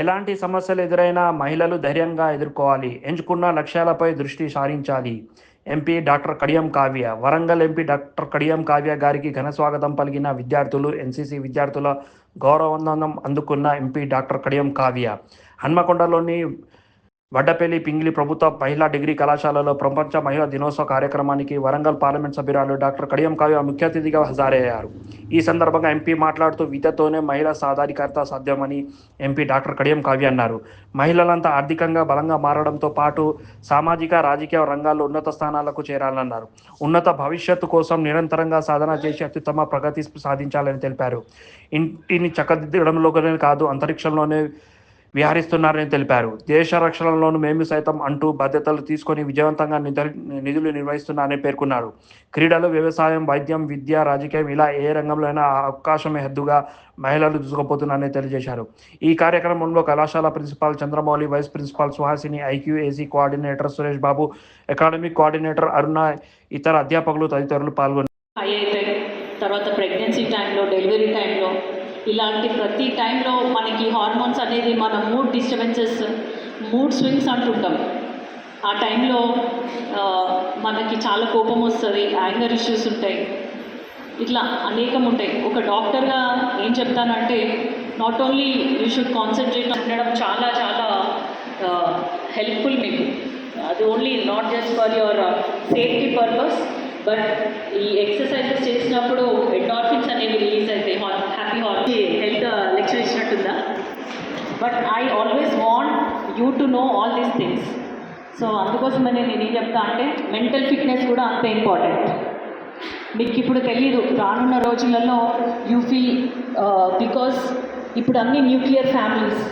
ఎలాంటి సమస్యలు ఎదురైనా మహిళలు ధైర్యంగా ఎదుర్కోవాలి. ఎంచుకున్న లక్ష్యాలపై దృష్టి సారించాలి. MP doctor Kadiyam Kavya Warangal MP doctor Kadiyam Kavya గారికి ఘన స్వాగతం పలికిన విద్యార్థులు ఎన్సీసీ విద్యార్థుల గౌరవవందనం అందుకున్న ఎంపీ డాక్టర్ కడియం కావ్య. హన్మకొండలోని వడ్డపల్లి పింగిలి ప్రభుత్వ మహిళా డిగ్రీ కళాశాలలో ప్రపంచ మహిళా దినోత్సవ కార్యక్రమానికి వరంగల్ పార్లమెంట్ సభ్యురాలు డాక్టర్ కడియం కావ్య ముఖ్య అతిథిగా హాజరయ్యారు. ఈ సందర్భంగా ఎంపీ మాట్లాడుతూ విద్యతోనే మహిళా సాధారికత సాధ్యమని ఎంపీ డాక్టర్ కడియం కావ్య అన్నారు. మహిళలంతా ఆర్థికంగా బలంగా మారడంతో పాటు సామాజిక రాజకీయ రంగాల్లో ఉన్నత స్థానాలకు చేరాలన్నారు. ఉన్నత భవిష్యత్తు కోసం నిరంతరంగా సాధన చేసి అత్యుత్తమ ప్రగతి సాధించాలని తెలిపారు. ఇంటిని చక్కదిద్దడంలోనే కాదు అంతరిక్షంలోనే విహరిస్తున్నారని తెలిపారు. దేశ రక్షణలోనూ మేము సైతం అంటూ బాధ్యతలు తీసుకొని విజయవంతంగా నిధులు నిర్వహిస్తున్నారని పేర్కొన్నారు. క్రీడలు వ్యవసాయం వైద్యం విద్య రాజకీయం ఇలా ఏ రంగంలోనైనా అవకాశమే హద్దుగా మహిళలు దూసుకుపోతున్నారని తెలియజేశారు. ఈ కార్యక్రమంలో కళాశాల principal Chandramouli vice principal Suhasini IQAC coordinator Suresh Babu academic coordinator Aruna ఇతర అధ్యాపకులు తదితరులు పాల్గొన్నారు. తర్వాత ప్రెగ్నెన్సీ టైంలో డెలివరీ టైంలో ఇలాంటి ప్రతి టైంలో మనకి హార్మోన్స్ అనేది మన మూడ్ డిస్టర్బెన్సెస్ మూడ్ స్వింగ్స్ అంటుంటాం. ఆ టైంలో మనకి చాలా కోపం వస్తుంది యాంగర్ ఇష్యూస్ ఉంటాయి. ఇట్లా అనేకం ఉంటాయి. ఒక డాక్టర్గా ఏం చెప్తానంటే not only you should concentrate ఉండడం చాలా చాలా హెల్ప్ఫుల్ మీకు. అది only not just for your safety purpose but ఈ ఎక్సర్సైజెస్ చేసినప్పుడు endorphins but I always want you to know all these things so అందుకోసమనే నేను ఏం చెప్తా అంటే మెంటల్ ఫిట్నెస్ కూడా అంతే ఇంపార్టెంట్ మీకు ఇప్పుడు తెలీదు రానున్న రోజులలో యూ ఫీల్ బికాస్ ఇప్పుడు అన్ని న్యూక్లియర్ ఫ్యామిలీస్